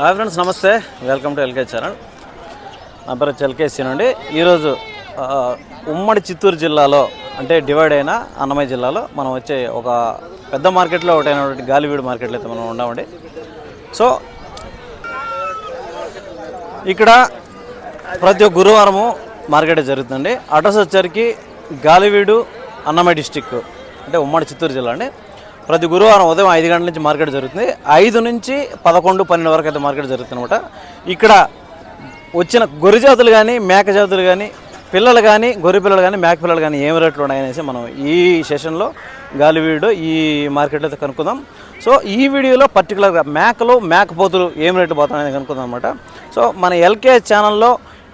Hi friends namaste. Welcome to LK channel. నా పేరు చెల్కేసీ నుండి ఈరోజు ఉమ్మడి చిత్తూరు జిల్లాలో అంటే డివైడ్ అయిన అన్నమయ్య జిల్లాలో మనం వచ్చే ఒక పెద్ద మార్కెట్లో ఒకటైనటువంటి గాలివీడు మార్కెట్లో అయితే మనం ఉన్నామండి. సో ఇక్కడ ప్రతి ఒక్క గురువారము మార్కెట్ జరుగుతుందండి. అడ్రస్ వచ్చరికి గాలివీడు అన్నమయ్య డిస్టిక్ అంటే ఉమ్మడి చిత్తూరు జిల్లా అండి. ప్రతి గురువారం ఉదయం ఐదు గంటల నుంచి మార్కెట్ జరుగుతుంది. ఐదు నుంచి పదకొండు పన్నెండు వరకు అయితే మార్కెట్ జరుగుతుంది అనమాట ఇక్కడ వచ్చిన గొర్రె జాతులు కానీ మేక జాతులు కానీ పిల్లలు కానీ గొర్రె పిల్లలు కానీ మేక పిల్లలు కానీ ఏమి రేట్లు ఉన్నాయనేసి మనం ఈ సెషన్లో గాలివీడు ఈ మార్కెట్లో అయితే కనుక్కుందాం. సో ఈ వీడియోలో పర్టికులర్గా మేకలు మేకపోతులు ఏం రేట్లు పోతున్నాయని కనుక్కుందాం అనమాట సో మన ఎల్కే ఛానల్లో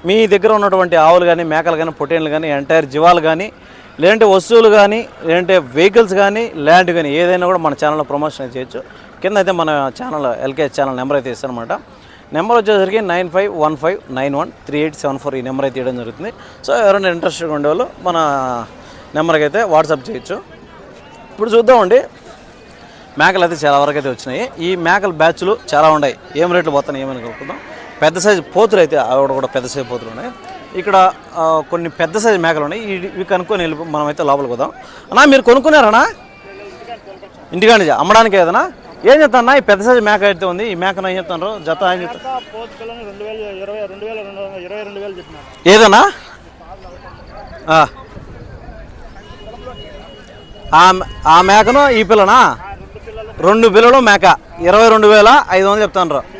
మీ దగ్గర ఉన్నటువంటి ఆవులు కానీ మేకలు కానీ పొట్టేన్లు కానీ ఎంటైర్ జీవాలు కానీ లేదంటే వస్తువులు కానీ లేదంటే వెహికల్స్ కానీ ల్యాండ్ కానీ ఏదైనా కూడా మన ఛానల్లో ప్రమోషన్ చేయొచ్చు. కింద అయితే మన ఛానల్ ఎల్కే ఛానల్ నెంబర్ అయితే ఇస్తానమాట నెంబర్ వచ్చేసరికి nine five one five nine one three eight seven four ఈ నెంబర్ అయితే ఇవ్వడం జరుగుతుంది. సో ఎవరైనా ఇంట్రెస్ట్గా ఉండేవాళ్ళు మన నెంబర్కి అయితే వాట్సాప్ చేయొచ్చు. ఇప్పుడు చూద్దామండి. మేకలు అయితే చాలా వరకు అయితే వచ్చినాయి. ఈ మేకల బ్యాచ్లు చాలా ఉన్నాయి. ఏం రేట్లు పోతున్నాయి ఏమని కలుపుకుందాం పెద్ద సైజు పోతులు అయితే ఆవిడ కూడా పెద్ద సైజు పోతులు ఉన్నాయి. ఇక్కడ కొన్ని పెద్ద సైజు మేకలు ఉన్నాయి. ఇవి- కనుక్కొని వెళ్ళి మనం అయితే లోపలికి పోదాం. అన్నా మీరు కొనుక్కున్నారన్నా ఇంటికాడ అమ్మడానికి ఏదన్నా ఏం చెప్తాను ఈ పెద్ద సైజు మేక అయితే ఉంది. ఈ మేకను ఏం చెప్తాను జత ఏం చెప్తాను ఏదన్నా? ఆ. మేకను ఈ పిల్లనా? రెండు పిల్లలు. మేక. ఇరవై రెండు వేల ఐదు వందలు చెప్తాను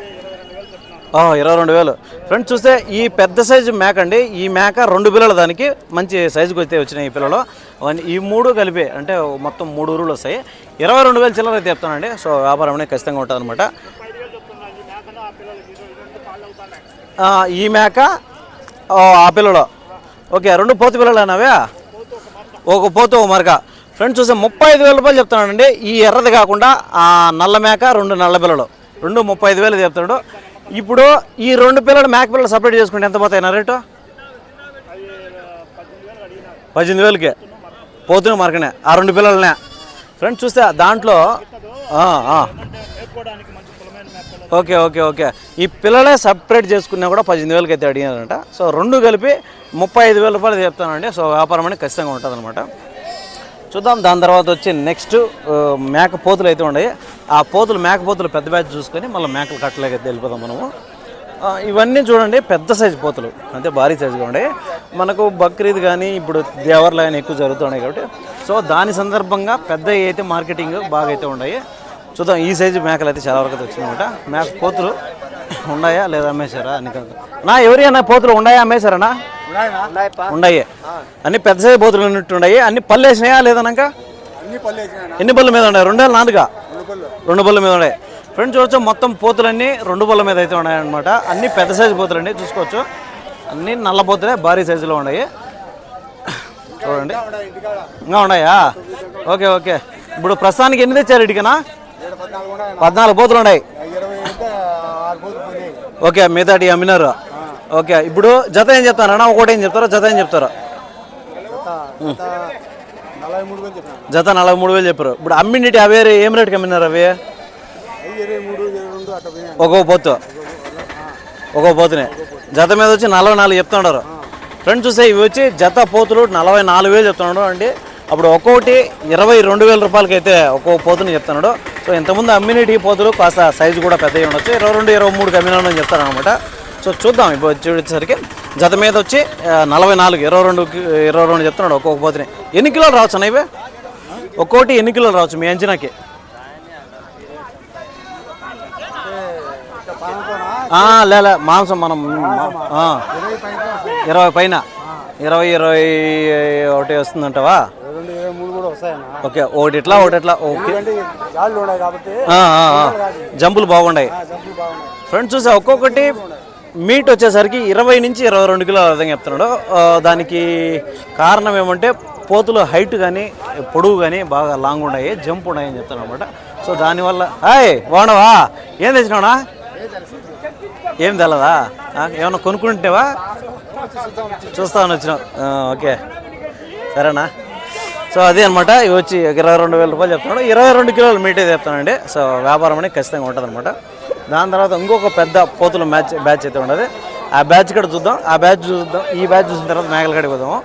ఇరవై రెండు వేలు. ఫ్రెండ్స్ చూస్తే ఈ పెద్ద సైజు మేక అండి. ఈ మేక రెండు పిల్లలు దానికి మంచి సైజుకి అయితే వచ్చినాయి ఈ పిల్లలు. అవన్నీ ఈ మూడు కలిపి అంటే మొత్తం మూడు ఊరులు వస్తాయి. ఇరవై రెండు వేలు చిల్లర అయితే చెప్తానండి. సో వ్యాపారం అనేది ఖచ్చితంగా ఉంటుంది అనమాట ఈ మేక ఓ, ఆ పిల్లలు. ఓకే రెండు పోతు పిల్లలు అన్నవే? ఒక పోతు ఒక మరక. ఫ్రెండ్స్ చూస్తే ముప్పై ఐదు వేల రూపాయలు చెప్తున్నాడండి ఈ ఎర్రది కాకుండా ఆ నల్ల మేక రెండు నల్ల పిల్లలు. రెండు ముప్పై ఐదు వేలు చెప్తున్నాడు. ఇప్పుడు ఈ రెండు పిల్లలు మేక పిల్లలు సపరేట్ చేసుకుంటే ఎంత పోతాయి రేటు? పద్దెనిమిది వేలకి పోతున్న మరకనే. ఆ రెండు పిల్లలనే. ఫ్రెండ్స్ చూస్తే దాంట్లో ఓకే ఓకే ఓకే. ఈ పిల్లలే సపరేట్ చేసుకున్నా కూడా పద్దెనిమిది వేలకి అయితే అడిగారంట సో రెండు కలిపి ముప్పై ఐదు వేల రూపాయలు చెప్తానండి. సో వ్యాపారం అనేది ఖచ్చితంగా ఉంటుంది అనమాట చూద్దాం. దాని తర్వాత వచ్చి నెక్స్ట్ మేక పోతులు అయితే ఉన్నాయి. ఆ పోతులు మేక పోతులు పెద్ద బ్యాచ్ చూసుకొని మళ్ళీ మేకలు కట్టలేక వెళ్ళిపోదాం మనము. ఇవన్నీ చూడండి పెద్ద సైజు పోతులు. అంటే భారీ సైజుగా ఉన్నాయి. మనకు బక్రీద్ కానీ ఇప్పుడు దేవర్లు కానీ ఎక్కువ జరుగుతున్నాయి కాబట్టి. సో దాని సందర్భంగా పెద్ద అయితే మార్కెటింగ్ బాగా అయితే ఉన్నాయి. చూద్దాం ఈ సైజు మేకలు అయితే చాలా వరకు అయితే వచ్చినాయన్నమాట. మేక పోతులు ఉన్నాయా లేదా అమ్మేశారా అని నా ఎవరి పోతులు ఉన్నాయా అమ్మేశారనా? ఉన్నాయి? అన్ని పెద్ద సైజు పోతులు ఉన్నట్టు ఉన్నాయి అన్ని పళ్ళు వేసినాయా వేసినా ఎన్ని పళ్ళ మీద ఉన్నాయి? రెండు వేల నాలుగా? రెండు పళ్ళ మీద ఉన్నాయి. ఫ్రెండ్స్ చూడొచ్చు మొత్తం పోతులన్నీ రెండు పళ్ళ మీద అయితే ఉన్నాయన్నమాట. అన్ని పెద్ద సైజు పోతులండి చూసుకోవచ్చు. అన్ని నల్ల పోతులే భారీ సైజులో ఉన్నాయి. చూడండి. ఇంకా ఉన్నాయా ఓకే ఓకే. ఇప్పుడు ప్రస్తుతానికి ఎన్ని తెచ్చారు ఇటుకనా? పద్నాలుగు పోతులు ఉన్నాయి. ఓకే మిగతాటి అమ్మినారు. ఓకే ఇప్పుడు జత ఏం చెప్తారన్నా ఒకటి ఏం చెప్తారో? జత ఏం చెప్తారు? జత నలభై మూడు వేలు చెప్పారు. ఇప్పుడు అమ్మిండి అవే ఏం రేటుకి అమ్మినారు అవి? ఒక్కో పోతు. ఒక్కో పోతునే. జత మీద వచ్చి నలభై నాలుగు చెప్తున్నారు ఫ్రెండ్స్ చూస్తే ఇవి వచ్చి జత పోతులు నలభై నాలుగు వేలు చెప్తున్నాడు అండి. అప్పుడు ఒక్కొక్కటి ఇరవై రెండు వేల రూపాయలకి అయితే ఒక్కో పోతుని చెప్తున్నాడు. సో ఇంతకుముందు అమ్మినిటీ పోతులు కాస్త సైజు కూడా పెద్దగా ఉండొచ్చు. ఇరవై రెండు ఇరవై మూడు అమ్మినాడు అని చెప్తారనమాట సో చూద్దాం ఇప్పుడు వచ్చేసరికి జత మీద వచ్చి నలభై నాలుగు ఇరవై రెండు ఇరవై రెండు చెప్తున్నాడు ఒక్కొక్క పోతుని. ఎన్ని కిలోలు రావచ్చు అన్న ఇవి? ఒక్కొక్కటి ఎన్ని కిలోలు రావచ్చు మీ అంచనాకి? ఆ, లే లే, మాంసం మనం ఇరవై పైన. ఇరవై ఇరవై ఒకటి వస్తుందంటావా? ఓకే ఒకటి ఇట్లా ఒకటి ఇట్లా ఓకే. జంపులు బాగున్నాయి ఫ్రెండ్స్ చూసా ఒక్కొక్కటి మీట్ వచ్చేసరికి ఇరవై నుంచి ఇరవై రెండు కిలోల విధంగా చెప్తున్నాడు. దానికి కారణం ఏమంటే పోతులు హైట్ కానీ పొడుగు కానీ బాగా లాంగ్ ఉన్నాయి జంప్ ఉన్నాయి అని చెప్తాను అనమాట సో దానివల్ల హాయ్ బాగున్నావా? ఏం తెచ్చినావునా? ఏం తెలదా ఏమన్నా కొనుక్కుంటేవా? చూస్తామని వచ్చినావు ఓకే. సరేనా? సో అదే అనమాట ఇవి వచ్చి ఇరవై రెండు వేల రూపాయలు చెప్తున్నాడు. ఇరవై రెండు కిలోలు మీట్ అయితే చెప్తానండి సో వ్యాపారం అనేది ఖచ్చితంగా ఉంటుంది అనమాట దాని తర్వాత ఇంకొక పెద్ద పోతుల మ్యాచ్ బ్యాచ్ అయితే ఉండదు. ఆ బ్యాచ్ కూడా చూద్దాం. ఆ బ్యాచ్ చూద్దాం. ఈ బ్యాచ్ చూసిన తర్వాత మేకల కాడికి పోదాము.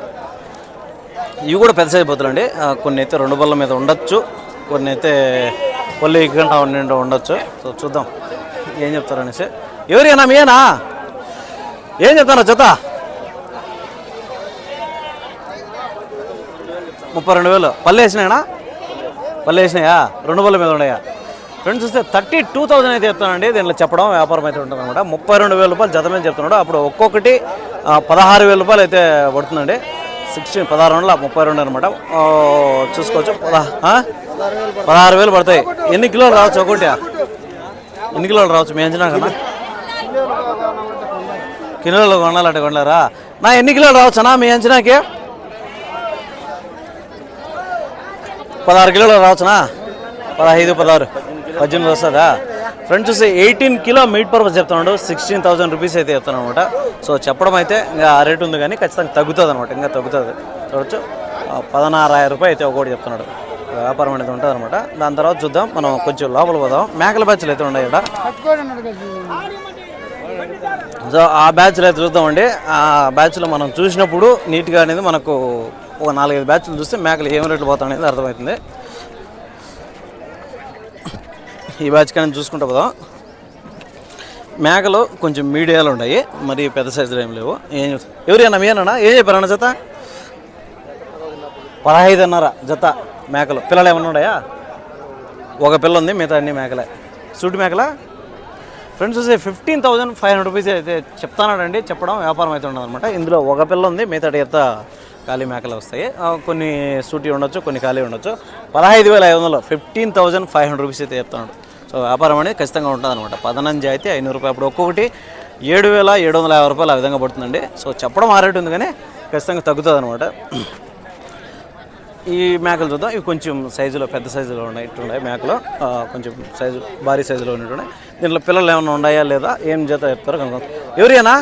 ఇవి కూడా పెద్ద సైజు పోతులు అండి. కొన్ని అయితే రెండు బల్ల మీద ఉండొచ్చు. కొన్ని అయితే పళ్ళు గంట నిండా ఉండొచ్చు. సో చూద్దాం. ఏం చెప్తారు అనేసి. ఎవరికైనా మీనా ఏం చెప్తారా జత? ముప్పై రెండు వేలు. పల్లె వేసినాయనా? పల్లె వేసినాయా? రెండు బల్ల మీద ఉన్నాయా? ఫ్రెండ్స్ చూస్తే థర్టీ టూ థౌసండ్ అయితే చెప్తానండి. దీనిలో చెప్పడం వ్యాపారం అయితే ఉంటుంది అనమాట. ముప్పై రెండు వేల రూపాయలు జత మీద చెప్తున్నాడు. అప్పుడు ఒక్కొక్కటి పదహారు వేల రూపాయలు అయితే పడుతుందండి. సిక్స్టీన్ పదహారు వందల ముప్పై రెండు అనమాట. చూసుకోవచ్చు. పదహారు వేలు పడతాయి. ఎన్ని కిలోలు రావచ్చు ఒకటి ఎన్ని కిలోలు రావచ్చు? మీ అంచనా కన్నా? కిలోలు కొనాలంటే కొనలేరా? నా ఎన్ని కిలోలు రావచ్చు అన్నా మీ అంచనాకి? పదహారు కిలోలు రావచ్చునా? పదహైదు పదహారు. పద్దెనిమిది వస్తుందా? ఫ్రెండ్ చూస్తే ఎయిటీన్ కిలో మీట్ పర్పస్ చెప్తున్నాడు. సిక్స్టీన్ థౌసండ్ రూపీస్ అయితే చెప్తున్నాను అనమాట సో చెప్పడం అయితే ఇంకా ఆ రేట్ ఉంది కానీ ఖచ్చితంగా తగ్గుతుంది అనమాట ఇంకా తగ్గుతుంది. చూడొచ్చు. ఆ, పదనారాయిరం రూపాయలు అయితే ఒకటి చెప్తున్నాడు. వ్యాపారం అనేది ఉంటుంది అనమాట దాని తర్వాత చూద్దాం. మనం కొంచెం లోపల పోదాం. మేకల బ్యాచ్లు అయితే ఉన్నాయి ఇక్కడ సో ఆ బ్యాచ్లు అయితే చూద్దామండి. ఆ బ్యాచ్లో మనం చూసినప్పుడు నీట్గా అనేది మనకు ఒక నాలుగైదు బ్యాచ్లు చూస్తే మేకలు ఏం రేట్లు పోతాయి అనేది అర్థమవుతుంది. ఈ బ్యాచ్ కానీ చూసుకుంటా పోదాం. మేకలు కొంచెం మీడియాలు ఉన్నాయి. మరి పెద్ద సైజులు ఏం లేవు. ఏం ఎవరైనా మీనా ఏం చెప్పారు అన్న జత? పదహైదున్నర జత మేకలు. పిల్లలు ఏమన్నా ఉన్నాయా? ఒక పిల్ల ఉంది మిగతా అన్ని మేకలే. సూటి మేకలా? ఫ్రెండ్స్ చూసి fifteen thousand five hundred rupees అయితే చెప్తానండి చెప్పడం వ్యాపారం అయితే ఉండదన్నమాట. ఇందులో ఒక పిల్ల ఉంది మిగతా ఎంత ఖాళీ మేకలు వస్తాయి. కొన్ని సూటి ఉండొచ్చు కొన్ని ఖాళీ ఉండొచ్చు. పదహైదు వేల ఐదు వందలు fifteen thousand five hundred rupees అయితే చెప్తున్నాడు సో వ్యాపారం అనేది ఖచ్చితంగా ఉంటుంది అనమాట పదనంజి అయితే ఐనూరు రూపాయలు. అప్పుడు ఒక్కొక్కటి ఏడు వేల ఏడు వందల యాభై రూపాయలు ఆ విధంగా పడుతుందండి. సో చెప్పడం ఆ రేటు ఉంది కానీ ఖచ్చితంగా తగ్గుతుంది అనమాట ఈ మేకలు చూద్దాం. ఇవి కొంచెం సైజులో పెద్ద సైజులో ఉన్నాయి. ఇట్లున్నాయి మేకలు. కొంచెం సైజు భారీ సైజులో ఉన్నట్టున్నాయి. దీంట్లో పిల్లలు ఏమైనా ఉన్నాయా లేదా? ఏం చేత చెప్తారో కనుక ఎవరేనా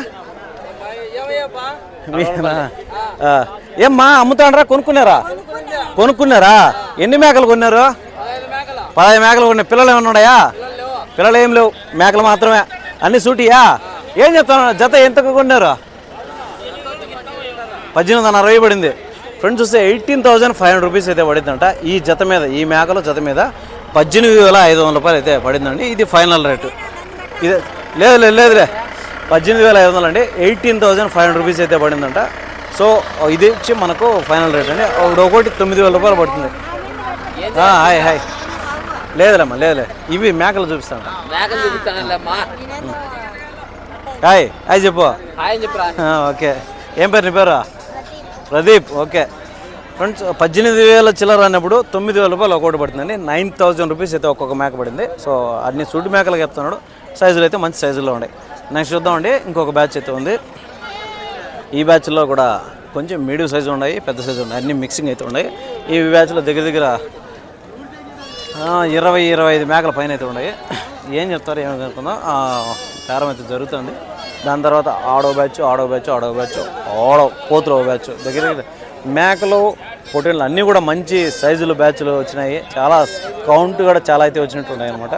ఏమ్మా అమ్ముతాండ్రా కొనుక్కున్నారా? కొనుక్కున్నారా? ఎన్ని మేకలు కొన్నారు? పదహైదు మేకలు ఉన్నాయి పిల్లలు ఏమైనా ఉన్నాయా? పిల్లలు ఏం లేవు. మేకలు మాత్రమే. అన్ని సూటియా? ఏం చెప్తాను జత ఎంతకు కొన్నారు? పద్దెనిమిది వందల అరవై పడింది. ఫ్రెండ్స్ చూస్తే eighteen thousand five hundred rupees అయితే పడిందంట. ఈ జత మీద ఈ మేకల జత మీద పద్దెనిమిది వేల ఐదు వందల రూపాయలు అయితే పడిందండి. ఇది ఫైనల్ రేటు. ఇదే లేదు లేదు లేదులే పద్దెనిమిది వేల ఐదు వందలు అండి. Eighteen thousand five hundred rupees అయితే పడిందంట. సో ఇది వచ్చి మనకు ఫైనల్ రేట్ అండి. ఒకటి తొమ్మిది వేల రూపాయలు పడుతుంది. Hi hi. లేదులేమ్మా లేదులే. ఇవి మేకలు చూపిస్తాను. మేకలు చూపిస్తానమ్మా హాయ్ హాయ్ చెప్పు. హాయ్ చెప్పరా? ఆ, ఓకే. ఏం పేరు నీ పేరు? ప్రదీప్ ఓకే. ఫ్రెండ్స్ పద్దెనిమిది వేల చిల్లర అన్నప్పుడు తొమ్మిది వేల రూపాయలు ఒక్కోటి పడుతుందండి. నైన్ థౌజండ్ రూపీస్ అయితే ఒక్కొక్క మేక పడింది. సో అన్ని సూటి మేకలు చెప్తున్నాడు. సైజులు అయితే మంచి సైజుల్లో ఉన్నాయి. నెక్స్ట్ చూద్దామండి. ఇంకొక బ్యాచ్ అయితే ఉంది. ఈ బ్యాచ్లో కూడా కొంచెం మీడియం సైజు ఉన్నాయి పెద్ద సైజు ఉన్నాయి. అన్ని మిక్సింగ్ అయితే ఉన్నాయి. ఈ బ్యాచ్లో దగ్గర దగ్గర ఇరవై ఇరవై ఐదు మేకల పైన అయితే ఉన్నాయి. ఏం చెప్తారు ఏమి అనుకుందాం బేరం అయితే జరుగుతుంది. దాని తర్వాత ఆడో బ్యాచ్ ఆడో బ్యాచ్ ఆడో బ్యాచ్ ఆడో పోతులో బ్యాచ్ దగ్గర దగ్గర. మేకలు పొట్టేళ్ళు అన్నీ కూడా మంచి సైజులు బ్యాచ్లు వచ్చినాయి. చాలా కౌంట్ కూడా చాలా అయితే వచ్చినట్టు ఉన్నాయి అనమాట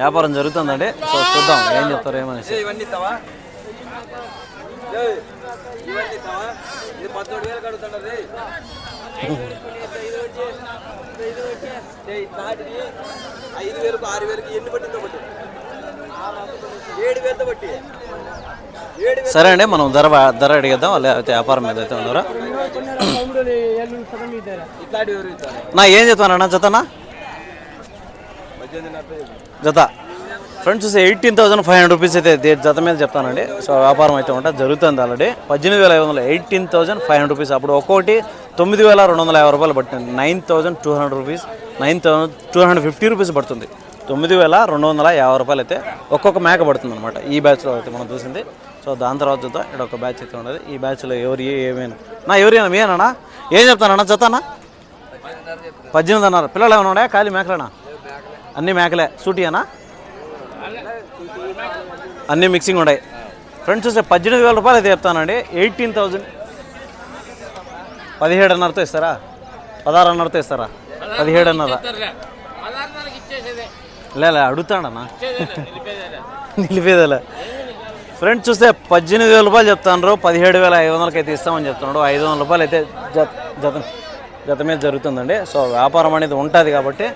వ్యాపారం జరుగుతుందండి. సో చూద్దాం ఏం చెప్తారు ఏమనేసి ఇవన్నీ ఇది నాటిది ఐదు వేలకు ఆరు వేలకు ఎన్ని పట్టిందో బట్టి ఏడు వేలతో బట్టి సరే అండి మనం ధర ధర అడిగేద్దాం అయితే వ్యాపారం మీద అయితే ఉన్నారా నా ఏం చెప్తానన్నా జతనా జత. ఫ్రెండ్స్ చూసి eighteen thousand five hundred rupees అయితే జత మీద చెప్తానండి. సో వ్యాపారం అయితే ఉంటుంది. జరుగుతుంది ఆల్రెడీ. పద్దెనిమిది వేల ఐదు వందలు eighteen thousand five hundred rupees. అప్పుడు ఒక్కోటి తొమ్మిది వేల రెండు వందల యాభై రూపాయలు పడుతుంది nine thousand two hundred rupees nine thousand two hundred fifty rupees పడుతుంది. తొమ్మిది వేల రెండు వందల యాభై రూపాయలు అయితే ఒక్కొక్క మేక పడుతుంది అనమాట ఈ బ్యాచ్లో అయితే మనం చూసింది. సో దాని తర్వాత చూద్దాం. ఇక్కడ ఒక బ్యాచ్ అయితే ఉండదు ఈ బ్యాచ్లో ఎవరు ఏమైనా నా ఎవరైనా మీనా ఏం చెప్తానన్నా జతనా పద్దెనిమిది అన్నారు. పిల్లలు ఏమైనా ఉన్నాయా? ఖాళీ మేకలేనా? అన్ని మేకలే. సూటియానా అన్ని మిక్సింగ్ ఉన్నాయి. ఫ్రెండ్స్ చూస్తే పద్దెనిమిది వేల రూపాయలు అయితే చెప్తానండి. ఎయిటీన్ థౌజండ్ పదిహేడున్నరతో ఇస్తారా? పదహారున్నరతో ఇస్తారా? పదిహేడున్నర పదహారున్నరకి ఇచ్చేసేదే. లే అడుగుతాడన్నా. నిలిపేదేలే. ఫ్రెండ్ చూస్తే పద్దెనిమిది వేల రూపాయలు చెప్తాను పదిహేడు వేల ఐదు వందలకి అయితే ఇస్తామని చెప్తున్నాడు. ఐదు వందల రూపాయలు అయితే జత జత జత మీద జరుగుతుందండి. సో వ్యాపారం అనేది ఉంటుంది కాబట్టి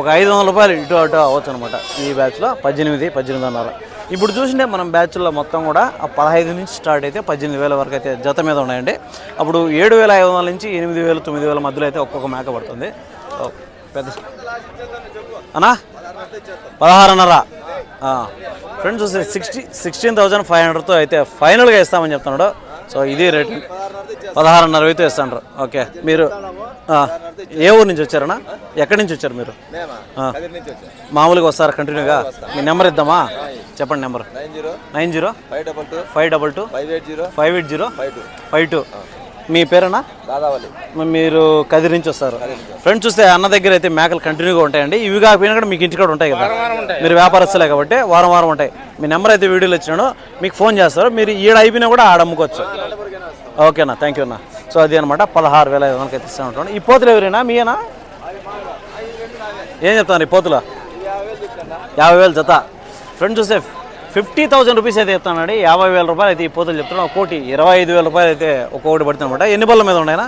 ఒక ఐదు వందల రూపాయలు ఇటు అటు అవ్వచ్చు అనమాట ఈ బ్యాచ్లో పద్దెనిమిది పద్దెనిమిదిన్నర ఇప్పుడు చూసింటే మనం బ్యాచ్లో మొత్తం కూడా ఆ పదహైదు నుంచి స్టార్ట్ అయితే పద్దెనిమిది వేల వరకు అయితే జత మీద ఉన్నాయండి. అప్పుడు ఏడు వేల ఐదు వందల నుంచి ఎనిమిది వేలు తొమ్మిది వేల మధ్యలో అయితే ఒక్కొక్క మేక పడుతుంది. పెద్ద అన్నా? పదహారున్నర. ఫ్రెండ్స్ చూస్తే సిక్స్టీ సిక్స్టీన్ థౌజండ్ ఫైవ్ హండ్రెడ్తో అయితే ఫైనల్గా ఇస్తామని చెప్తున్నాడు. సో ఇది రేట్. పదహారున్నర అయితే ఇస్తాను ఓకే. మీరు ఏ ఊరు నుంచి వచ్చారన్నా? ఎక్కడి నుంచి వచ్చారు మీరు? మామూలుగా వస్తారా? కంటిన్యూగా? మీ నెంబర్ ఇద్దామా? చెప్పండి number. Nine zero nine zero five double two five double two five eight zero five eight zero five two. Five two. మీ పేరేనా? దాదావళి మరి కదిరి నుంచి వస్తారు. ఫ్రెండ్స్ చూస్తే అన్న దగ్గర అయితే మేకలు కంటిన్యూగా ఉంటాయండి. ఇవి కాకపోయినా కూడా మీకు ఇంటికాడ ఉంటాయి కదా. మీరు వ్యాపారస్తులే కాబట్టి వారం వారం ఉంటాయి. మీ నెంబర్ అయితే వీడియోలో ఇచ్చినాడు మీకు ఫోన్ చేస్తారు. మీరు ఈడ అయిపోయినా కూడా ఆడ అమ్ముకోవచ్చు. ఓకేనా థ్యాంక్ యూ అన్న సో అది అనమాట పదహారు వేల ఐదు వందలకి అయితే ఇస్తా ఉంటాను ఈ పోతులు ఎవరైనా? మీయేనా? ఏం చెప్తాను ఈ పోతులు? యాభై వేలు జత. ఫ్రెండ్ చూస్తే ఫిఫ్టీ థౌసండ్ రూపీస్ అయితే చెప్తానండి యాభై వేల రూపాయలు అయితే ఈ పోతులు చెప్తున్నాను ఒక్కోటి ఇరవై ఐదు వేల రూపాయలు అయితే ఒక్కొక్కటి పడుతుంది అనమాట ఎన్ని బల్ల మీద ఉన్నాయినా?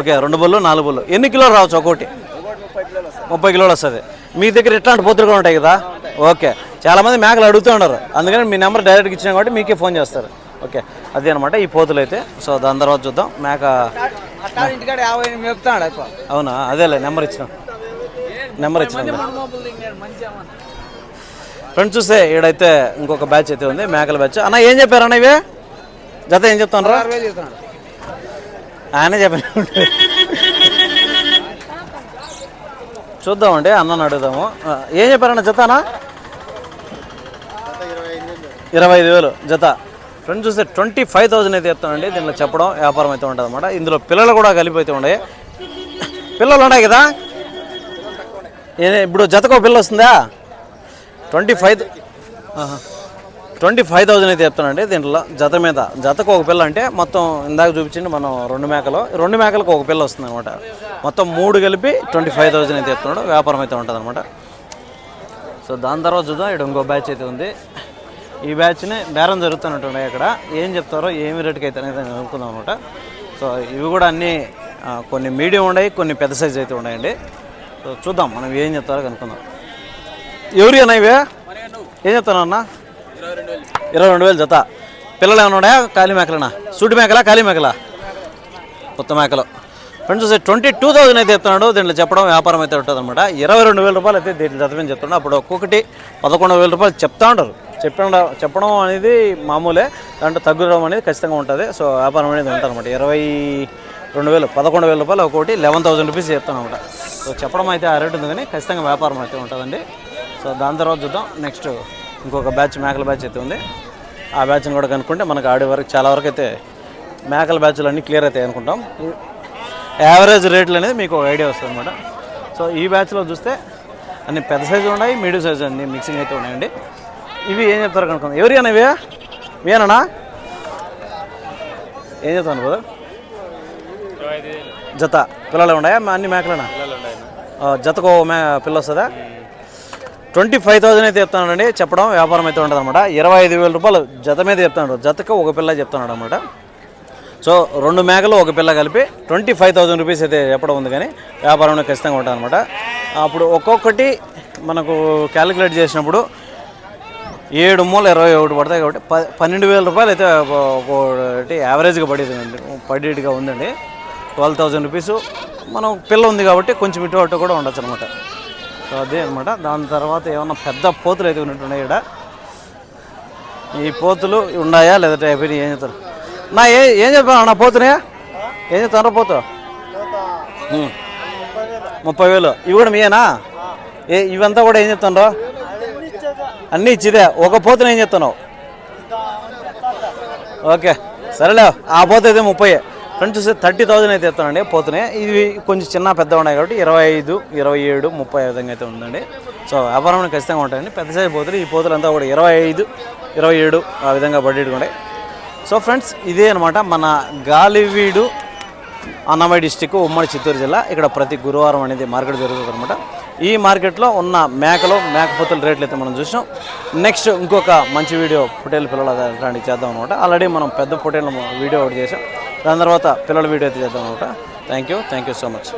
ఓకే రెండు బళ్ళు నాలుగు బళ్ళు ఎన్ని కిలోలు రావచ్చు ఒక్కోటి ఒకటి ముప్పై కిలోలు వస్తుంది. మీ దగ్గర ఇట్లాంటి పోతులు కూడా ఉంటాయి కదా? ఓకే. చాలామంది మేకలు అడుగుతూ ఉన్నారు. అందుకని మీ నెంబర్ డైరెక్ట్గా ఇచ్చినా కాబట్టి మీకే ఫోన్ చేస్తారు. ఓకే. అదే అనమాట ఈ పోతులు అయితే. సో దాని తర్వాత చూద్దాం. మేక అవునా? అదేలే నెంబర్ ఇచ్చిన. నెంబర్ ఇచ్చిన ఫ్రెండ్స్ చూస్తే ఈడైతే ఇంకొక బ్యాచ్ అయితే ఉంది మేకల బ్యాచ్ అన్న ఏం చెప్పారు అన్న ఇవి? జత ఏం చెప్తాను. ఆయనే చెప్పారు చూద్దామండి అన్నని అడుగుదాము. ఏం చెప్పారన్న జతనా ఇరవై ఐదు వేలు. జత. ఫ్రెండ్స్ చూస్తే ట్వంటీ ఫైవ్ థౌసండ్ అయితే చెప్తానండి దీనిలో చెప్పడం వ్యాపారం అయితే ఉంటుంది ఇందులో పిల్లలు కూడా కలిపి అయితే ఉన్నాయి. పిల్లలు ఉన్నాయి కదా? ఇప్పుడు జతకు ఒక పిల్ల వస్తుందా? Twenty five twenty five thousand అయితే చెప్తానండి దీంట్లో జత మీద. జతకు ఒక పిల్ల అంటే మొత్తం ఇందాక చూపించింది మనం రెండు మేకలు. రెండు మేకలకు ఒక పిల్ల వస్తుంది అనమాట మొత్తం మూడు కలిపి ట్వంటీ ఫైవ్ థౌజండ్ అయితే చెప్తున్నాడు. వ్యాపారం అయితే ఉంటుంది అనమాట సో దాని తర్వాత చూద్దాం. ఇక్కడ ఇంకో బ్యాచ్ అయితే ఉంది. ఈ బ్యాచ్ని బేరం జరుగుతున్నట్టున్నాయి ఇక్కడ. ఏం చెప్తారో ఏమి రేటుకి అయితే అనేది అనుకుందాం అనమాట సో ఇవి కూడా అన్నీ కొన్ని మీడియం ఉన్నాయి కొన్ని పెద్ద సైజ్ అయితే ఉన్నాయండి. చూద్దాం మనం ఏం చెప్తారో కనుక్కుందాం. ఎవరి అన్న ఇవే? ఏం చెప్తాను అన్న? ఇరవై రెండు వేలు జత. పిల్లలు ఏమైనా ఉన్నాయా? ఖాళీ మేకలనా? సూటి మేకల ఖాళీ మేకలా? కొత్త మేకలు. ఫ్రెండ్స్ ట్వంటీ టూ థౌసండ్ అయితే చెప్తున్నాడు. దీంట్లో చెప్పడం వ్యాపారం అయితే ఉంటుంది అనమాట ఇరవై రెండు వేల రూపాయలు అయితే దీంట్లో జతమని చెప్తున్నాడు. అప్పుడు ఒక్కొక్కటి పదకొండు వేల రూపాయలు చెప్తా ఉంటారు. చెప్పడం చెప్పడం అనేది మామూలే. దాంట్లో తగ్గడం అనేది ఖచ్చితంగా ఉంటుంది. సో వ్యాపారం అనేది ఉంటుంది అనమాట ఇరవై రెండు వేలు పదకొండు వేల రూపాయలు ఒకటి లెవెన్ థౌసండ్ రూపీస్ చెప్తాను అనమాట సో చెప్పడం అయితే ఆ రేటు ఉంది కానీ ఖచ్చితంగా వ్యాపారం అయితే ఉంటుందండి. సో దాని తర్వాత చూద్దాం. నెక్స్ట్ ఇంకొక బ్యాచ్ మేకల బ్యాచ్ అయితే ఉంది. ఆ బ్యాచ్ని కూడా కనుక్కుంటే మనకు ఆడే వరకు చాలా వరకు అయితే మేకల బ్యాచ్లు అన్నీ క్లియర్ అవుతాయి అనుకుంటాం. యావరేజ్ రేట్లు అనేది మీకు ఒక ఐడియా వస్తుంది అనమాట సో ఈ బ్యాచ్లో చూస్తే అన్ని పెద్ద సైజు ఉన్నాయి మీడియం సైజు అన్ని మిక్సింగ్ అయితే ఉన్నాయండి. ఇవి ఏం చెప్తారు కనుక్కుందాం. ఎవరి అన్న ఇవి మీనా ఏం చెప్తాను కదా జత పిల్లలు ఉన్నాయా? అన్ని మేకలేనా? జతకు మే పిల్ల వస్తుందా ట్వంటీ ఫైవ్ థౌసండ్ అయితే చెప్తున్నాడండి. చెప్పడం వ్యాపారం అయితే ఉంటుంది అనమాట ఇరవై ఐదు వేల రూపాయలు జత మీద చెప్తున్నాడు. జతకు ఒక పిల్ల చెప్తున్నాడు అనమాట సో రెండు మేకలు ఒక పిల్ల కలిపి ట్వంటీ ఫైవ్ థౌసండ్ రూపీస్ అయితే చెప్పడం ఉంది కానీ వ్యాపారంలో ఖచ్చితంగా ఉంటుంది అనమాట అప్పుడు ఒక్కొక్కటి మనకు క్యాలిక్యులేట్ చేసినప్పుడు ఏడు మూల ఇరవై ఒకటి పడతాయి కాబట్టి ప పన్నెండు వేల రూపాయలు అయితే ఒకటి యావరేజ్గా పడేది పడేట్టుగా ఉందండి. Twelve thousand rupees. మనం పిల్ల ఉంది కాబట్టి కొంచెం ఇటు అటు కూడా ఉండొచ్చు అనమాట సో అదే అనమాట దాని తర్వాత ఏమన్నా పెద్ద పోతులు అయితే ఉన్నట్టున్నాయి ఇక్కడ ఈ పోతులు ఉన్నాయా లేదంటే అయిపోయినాయి ఏం చెప్తారు నా ఏ ఏం చెప్పాను నా పోతున్నాయా ఏం చెప్తాను పోతు? ముప్పై వేలు. ఇవి కూడా మీయేనా? ఏ ఇవంతా కూడా ఏం చెప్తాను అన్నీ ఇచ్చిదే. ఒక పోతుని ఏం చెప్తున్నావు? ఓకే. సరేలే. ఆ పోతే అయితే ముప్పై. ఫ్రెండ్స్ చూస్తే థర్టీ థౌజండ్ అయితే ఎత్తానండి పోతున్నాయి. ఇవి కొంచెం చిన్న పెద్ద ఉన్నాయి కాబట్టి ఇరవై ఐదు ఇరవై ఏడు ముప్పై విధంగా అయితే ఉందండి. సో వ్యాపారం ఖచ్చితంగా ఉంటాయండి. పెద్ద సైజు పోతులు ఈ పోతులు అంతా కూడా ఇరవై ఐదు ఇరవై ఏడు ఆ విధంగా పడేటివి సో ఫ్రెండ్స్ ఇదే అనమాట మన గాలివీడు అన్నమయ్య డిస్టిక్ ఉమ్మడి చిత్తూరు జిల్లా. ఇక్కడ ప్రతి గురువారం అనేది మార్కెట్ జరుగుతుంది అనమాట ఈ మార్కెట్లో ఉన్న మేకలు మేకపోతుల రేట్లు అయితే మనం చూసాం నెక్స్ట్ ఇంకొక మంచి వీడియో పొటేల్ పిల్లల అలాంటివి చేద్దాం అనమాట ఆల్రెడీ మనం పెద్ద పొటేల్ వీడియో ఒకటి చేసాం దాని తర్వాత పిల్లల వీడియో అయితే చేద్దాం అనమాట thank you thank you so much